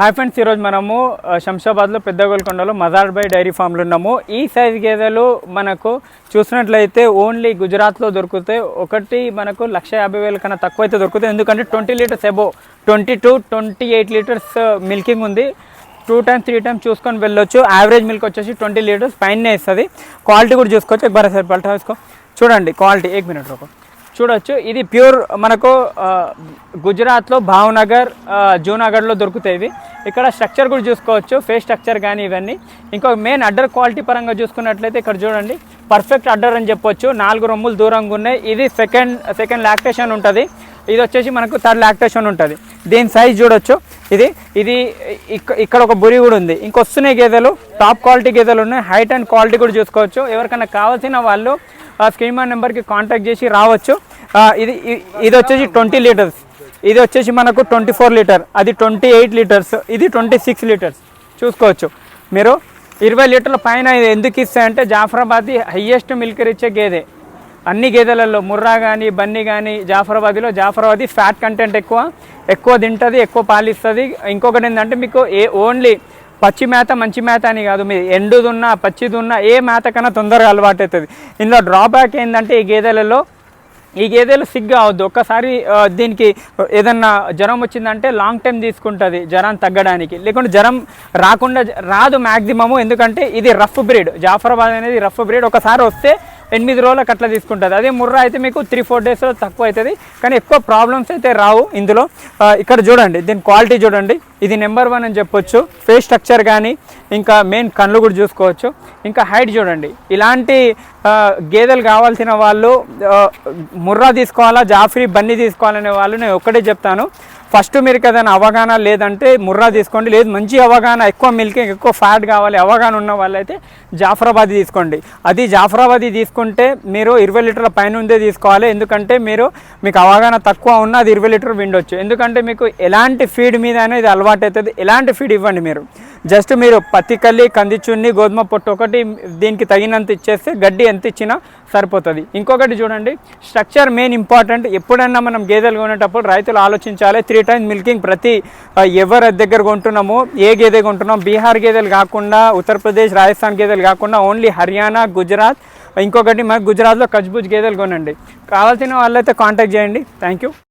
Hi friends ఈరోజు మనము శంషాబాద్లో పెద్ద గోల్కొండలో మజార్ బై డైరీ ఫామ్లు ఉన్నాము. ఈ సైజ్ గేదెలు మనకు చూసినట్లయితే ఓన్లీ గుజరాత్లో దొరుకుతాయి. ఒకటి మనకు లక్ష యాభై వేల కన్నా తక్కువ అయితే దొరుకుతాయి. ఎందుకంటే twenty litres above twenty to twenty eight litres milking ఉంది. టూ టైమ్స్ త్రీ టైమ్స్ చూసుకొని వెళ్ళొచ్చు. యావరేజ్ మిల్క్ వచ్చేసి ట్వంటీ లీటర్స్ పైన ఇస్తుంది. క్వాలిటీ కూడా చూసుకోవచ్చు. ఒక సార్ పల్టా వేసుకో చూడండి క్వాలిటీ ఎయిట్ మినిట్ ఒక చూడొచ్చు. ఇది ప్యూర్ మనకు గుజరాత్లో భావనగర్ జూనగర్లో జూనాగఢ్లో దొరుకుతాయి ఇవి. ఇక్కడ స్ట్రక్చర్ కూడా చూసుకోవచ్చు ఫేస్ స్ట్రక్చర్ కానీ ఇవన్నీ. ఇంకో మెయిన్ అడ్డర్ క్వాలిటీ పరంగా చూసుకున్నట్లయితే ఇక్కడ చూడండి పర్ఫెక్ట్ అడ్డర్ అని చెప్పొచ్చు. నాలుగు రొమ్ములు దూరంగా ఉన్నాయి. ఇది సెకండ్ సెకండ్ లాక్టేషన్ ఉంటుంది. ఇది వచ్చేసి మనకు థర్డ్ లాక్టేషన్ ఉంటుంది. దీని సైజ్ చూడొచ్చు. ఇది ఇది ఇక్కడ ఒక బురి కూడా ఉంది. ఇంకొస్తున్నాయి గేదెలు. టాప్ క్వాలిటీ గేదెలు ఉన్నాయి. హైట్ అండ్ క్వాలిటీ కూడా చూసుకోవచ్చు. ఎవరికైనా కావాల్సిన వాళ్ళు స్క్రీన్ మా నెంబర్కి కాంటాక్ట్ చేసి రావచ్చు. ఇది ఇది వచ్చేసి ట్వంటీ లీటర్స్. ఇది వచ్చేసి మనకు ట్వంటీ ఫోర్ లీటర్. అది ట్వంటీ ఎయిట్ లీటర్స్. ఇది ట్వంటీ సిక్స్ లీటర్స్. చూసుకోవచ్చు. మీరు ఇరవై లీటర్ల పైన ఎందుకు ఇస్తాయంటే జాఫరాబాద్ హయ్యెస్ట్ మిల్క్ ఇచ్చే గేదె. అన్ని గేదెలలో ముర్రా కానీ బన్నీ కానీ జాఫరాబాద్లో జాఫరాబాద్ ఫ్యాట్ కంటెంట్ ఎక్కువ. ఎక్కువ తింటుంది ఎక్కువ పాలిస్తుంది. ఇంకొకటి ఏంటంటే మీకు ఏ ఓన్లీ పచ్చి మేత మంచి మేత అని కాదు మీ ఎండుదున్నా పచ్చిదున్నా ఏ మేత కన్నా తొందరగా అలవాటు అవుతుంది. ఇందులో డ్రాబ్యాక్ ఏంటంటే ఈ గేదెలలో ఈ గేదెలు సిగ్గా అవద్దు ఒక్కసారి దీనికి ఏదన్నా జ్వరం వచ్చిందంటే లాంగ్ టైం తీసుకుంటుంది జ్వరం తగ్గడానికి. లేకుంటే జ్వరం రాకుండా రాదు మ్యాక్సిమము ఎందుకంటే ఇది రఫ్ బ్రీడ్ జాఫరాబాద్ అనేది రఫ్ బ్రీడ్ ఒకసారి వస్తే ఎనిమిది రోజులకు అట్లా తీసుకుంటుంది. అదే ముర్రా అయితే మీకు త్రీ ఫోర్ డేస్లో తక్కువ అవుతుంది. కానీ ఎక్కువ ప్రాబ్లమ్స్ అయితే రావు ఇందులో. ఇక్కడ చూడండి దీని క్వాలిటీ చూడండి. ఇది నెంబర్ వన్ అని చెప్పొచ్చు. ఫేస్ స్ట్రక్చర్ కానీ ఇంకా మెయిన్ కళ్ళు కూడా చూసుకోవచ్చు. ఇంకా హైట్ చూడండి. ఇలాంటి గేదెలు కావాల్సిన వాళ్ళు ముర్రా తీసుకోవాలా జాఫ్రీ బన్నీ తీసుకోవాలనే వాళ్ళు నేను ఒక్కటే చెప్తాను. ఫస్ట్ మీరు ఏదైనా అవగాహన లేదంటే ముర్రా తీసుకోండి. లేదు మంచి అవగాహన ఎక్కువ మిల్కింగ్ ఎక్కువ ఫ్యాట్ కావాలి అవగాహన ఉన్న వాళ్ళైతే జాఫరాబాదీ తీసుకోండి. అది జాఫరాబాదీ తీసుకుంటే మీరు ఇరవై లీటర్ల పైన ఉందే తీసుకోవాలి. ఎందుకంటే మీరు మీకు అవగాహన తక్కువ ఉన్న అది ఇరవై లీటర్ విండొచ్చు ఎందుకంటే మీకు ఎలాంటి ఫీడ్ మీద అనేది అలవాటు అవుతుంది. ఎలాంటి ఫీడ్ ఇవ్వండి మీరు. జస్ట్ మీరు పత్తి కల్లి కందిచున్ని గోధుమ పొట్టు ఒకటి దీనికి తగినంత ఇచ్చేస్తే గడ్డి ఎంత ఇచ్చినా సరిపోతుంది. ఇంకొకటి చూడండి. స్ట్రక్చర్ మెయిన్ ఇంపార్టెంట్ ఎప్పుడైనా మనం గేదెలు కొనేటప్పుడు రైతులు ఆలోచించాలి. త్రీ టైమ్స్ మిల్కింగ్ ప్రతి ఎవరి దగ్గర కొంటున్నామో ఏ గేదె కొంటున్నాం బీహార్ గేదెలు కాకుండా ఉత్తరప్రదేశ్ రాజస్థాన్ గేదెలు కాకుండా ఓన్లీ హర్యానా గుజరాత్ ఇంకొకటి మనకు గుజరాత్లో కజ్బుజ్ గేదెలు కొనండి. కావాల్సిన వాళ్ళైతే కాంటాక్ట్ చేయండి. Thank you